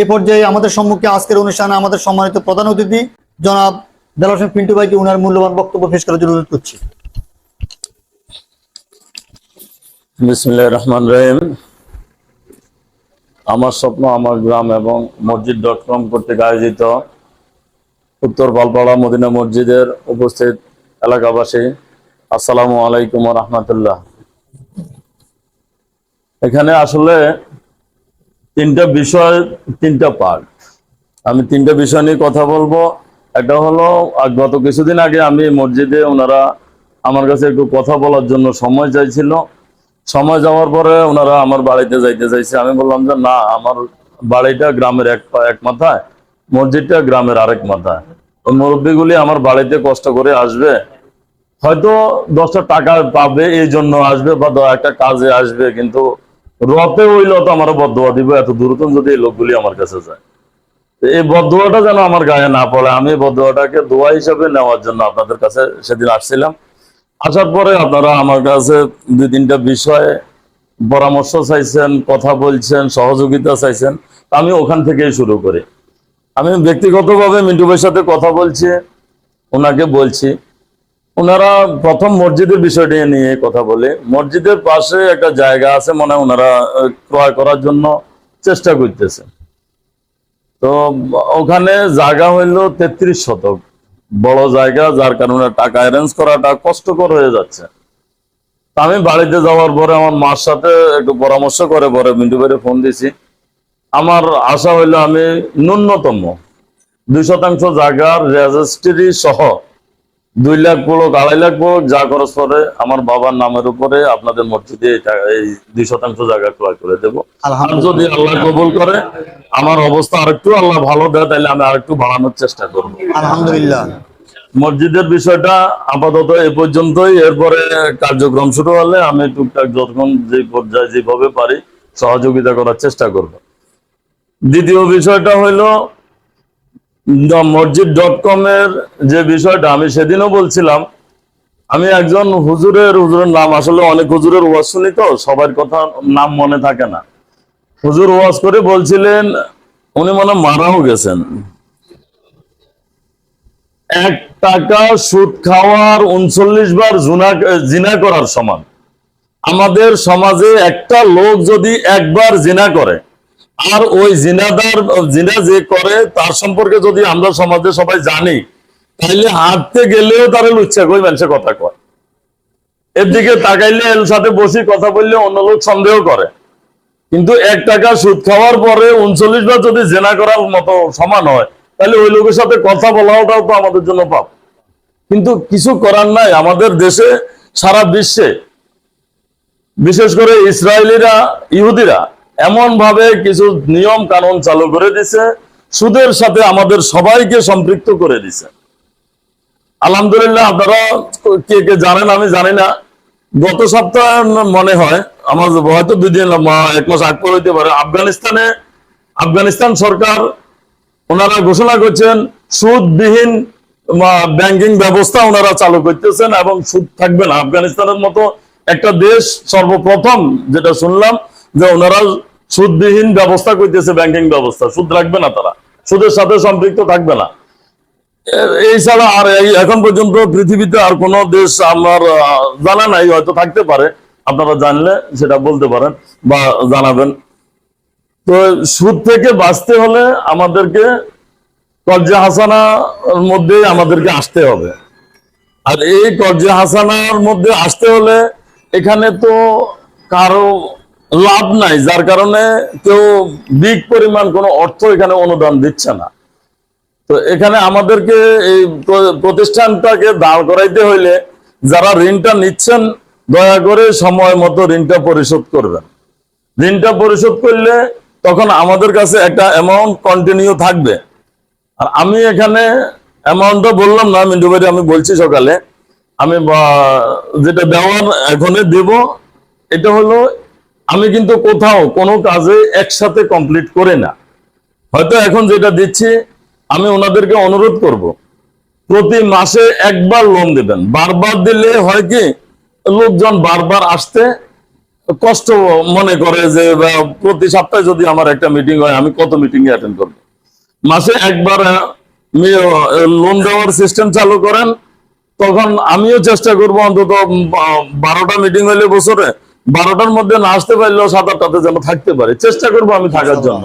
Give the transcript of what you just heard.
এই পর্যায়ে আমাদের সম্মুখে আজকের অনুষ্ঠানে আমাদের সম্মানিত প্রধান অতিথি, জনাব হোসেন পিন্টু ভাইকে উনার মূল্যবান বক্তব্য পেশ করার জন্য অনুরোধ করছি। রহমান রহিম। আমার স্বপ্ন আমার গ্রাম এবং মসজিদ ডট কম কর্তৃক আয়োজিত উত্তর পালপাড়া মদিনা মসজিদের উপস্থিত এলাকাবাসী, আসসালামু আলাইকুম রহমতুল্লাহ। এখানে আসলে তিনটা বিষয়, তিনটা পার্ট আমি তিনটা বিষয় নিয়ে কথা বলব। একটা হলো গত কিছুদিন আগে আমি মসজিদে ওনারা আমার কাছে একটু কথা বলার জন্য সময় চাইছিল। সময় যাওয়ার পরে ওনারা আমার বাড়িতে যাইতে চাইছে। আমি বললাম যে, না, আমার বাড়িটা গ্রামের এক এক মাথায়, মসজিদটা গ্রামের আরেক মাথায়। ওই মুরব্বীগুলি আমার বাড়িতে কষ্ট করে আসবে। হয়তো দশটা টাকা পাবে, এই জন্য আসবে বা একটা কাজে আসবে, কিন্তু রতে হইলেও তো আমার বদোয়া দিব, এত দূরতম যদি এই লোকগুলি আমার কাছে যায়। এই বদোয়াটা যেন আমার গায়ে না পড়ে, আমি বদোয়াটাকে দোয়া হিসাবে নেওয়ার জন্য আপনাদের কাছে সেদিন আসছিলাম। আসার পরে আপনারা আমার কাছে দুই তিনটা বিষয়ে, পরামর্শ চাইছেন, কথা বলছেন, সহযোগিতা চাইছেন আমি ওখান থেকেই শুরু করি। আমি ব্যক্তিগতভাবে মিন্টু ভাইয়ের সাথে কথা বলছি, ওনাকে বলছি। ওনারা প্রথম মসজিদের বিষয়টি নিয়ে কথা বলে। মসজিদের পাশে একটা জায়গা আছে মনে হয় ওনারা ক্রয় করার জন্য চেষ্টা করতেছে। তো ওখানে জায়গা হইল তেত্রিশ শতক। বড় জায়গা, যার কারণে টাকা অ্যারেঞ্জ করাটা কষ্টকর হয়ে যাচ্ছে। আমি বাড়িতে যাওয়ার পরে আমার মার সাথে একটু পরামর্শ করে পরে মিন্টু ভাইয়ের ফোন দিছি। আমার আশা হইল আমি ন্যূনতম দুই শতাংশ জায়গার রেজিস্ট্রি সহ দুই লাখ পুরো আড়াই লাখ পুরো যা খরচ করে আমার বাবার নামের উপরে আপনাদের মসজিদে এই দুই শতাংশ জায়গা ক্রয় করে দেবো। আর যদি আল্লাহ কবুল করে আমার অবস্থা আরেকটু আল্লাহ ভালো দেয় তাহলে আমি আরেকটু বাড়ানোর চেষ্টা করব। আলহামদুলিল্লাহ। মসজিদের বিষয়টা আপাতত এই পর্যন্তই। এরপরে কার্যক্রম শুরু হলে আমি টুকটাক যতক্ষণ যে পর্যায়ে যেভাবে পারি সহযোগিতা করার চেষ্টা করব। দ্বিতীয় বিষয়টা হইল মসজিদ ডট কম এর যে বিষয়টা আমি সেদিনও বলছিলাম। আমি একজন হুজুরের হুজুরের নাম আসলে অনেক হুজুরের ওয়াজ শুনি তো, সবার কথা নাম মনে থাকে না। হুজুর ওয়াজ করে বলছিলেন, উনি মনে মারাও গেছেন। এক টাকা সুদ খাওয়ার উনচল্লিশ বার জুনা, জিনা করার সমান। আমাদের সমাজে একটা লোক যদি একবার জিনা করে আর ওই জিনাদার, জিনা যে করে, তার সম্পর্কে যদি আমরা সমাজে সবাই জানি তাহলে হাঁটতে গেলেও তারা লুচ্ছা কই মানুষের কথা কয়। এর দিকে তাকাইলে এর সাথে বসে কথা বললে অন্য লোক সন্দেহ করে। কিন্তু এক টাকা সুদ খাওয়ার পরে উনচল্লিশ বার যদি জেনা করার মতো সমান হয় তাহলে ওই লোকের সাথে কথা বলাটাও তো আমাদের জন্য পাপ। কিন্তু কিছু করার নাই। আমাদের দেশে, সারা বিশ্বে, বিশেষ করে ইসরায়েলিরা, ইহুদিরা এমন ভাবে কিছু নিয়ম কানুন চালু করে দিছে। সুদের সাথে আমাদের সবাইকে সম্পৃক্ত করে দিছে। আলহামদুলিল্লাহ, আপনারা কে কে জানেন আমি জানি না। গত সপ্তাহে মনে হয়, আমার হয়তো দুই দিন এক মাস আগ পর হইতে পারে, আফগানিস্তানে আফগানিস্তান সরকার ওনারা ঘোষণা করছেন, সুদবিহীন ব্যাংকিং ব্যবস্থা ওনারা চালু করতেছেন এবং সুদ থাকবে না। আফগানিস্তানের মতো একটা দেশ সর্বপ্রথম যেটা শুনলাম যে ওনারা সুদবিহীন ব্যবস্থা করতেছে ব্যাংকিং ব্যবস্থা। সুদ রাখবে না তারা। সুদের সাথে সম্পৃক্ত থাকবে না। এই ছাড়া আর এখন পর্যন্ত পৃথিবীতে আর কোন দেশ আমার জানা নাই, হয়তো থাকতে পারে। আপনারা জানলে সেটা বলতে পারেন বা জানাবেন। তো সুদ থেকে বাঁচতে হলে আমাদেরকে কর্জা হাসানার মধ্যে আমাদেরকে আসতে হবে। আর এই কর্জা হাসানার মধ্যে আসতে হলে এখানে তো কারও লাভ নাই, যার কারণে কেউ বিগ পরিমাণ কোনো অর্থ এখানে অনুদান দিচ্ছে না। তো এখানে আমাদেরকে এই প্রতিষ্ঠানটাকে দাঁড় করাইতে হইলে যারা ঋণটা নিচ্ছেন, দয়া করে সময় মতো ঋণটা পরিশোধ করবেন। ঋণটা পরিশোধ করলে তখন আমাদের কাছে একটা অ্যামাউন্ট কন্টিনিউ থাকবে। আর আমি এখানে অ্যামাউন্টটা বললাম না, মিন্টু ভাই, আমি বলছি সকালে। আমি যেটা দেওয়ার এখনই দেব, এটা হলো আমি কিন্তু কোথাও কোনো কাজে একসাথে কমপ্লিট করে না। হয়তো এখন যেটা দিচ্ছি, আমি ওনাদেরকে অনুরোধ করব, প্রতি মাসে একবার লোন দেবেন। বারবার দিলে হয় কি, লোকজন বারবার আসতে কষ্ট মনে করে যে প্রতি সপ্তাহে যদি আমার একটা মিটিং হয়, আমি কত মিটিং অ্যাটেন্ড করব। মাসে একবার লোন দেওয়ার সিস্টেম চালু করেন, তখন আমিও চেষ্টা করব অন্তত বারোটা মিটিং হইলে বছরে বারোটার মধ্যে না আসতে পারলেও সাত আটটাতে যেন থাকতে পারে। চেষ্টা করব আমি থাকার জন্য।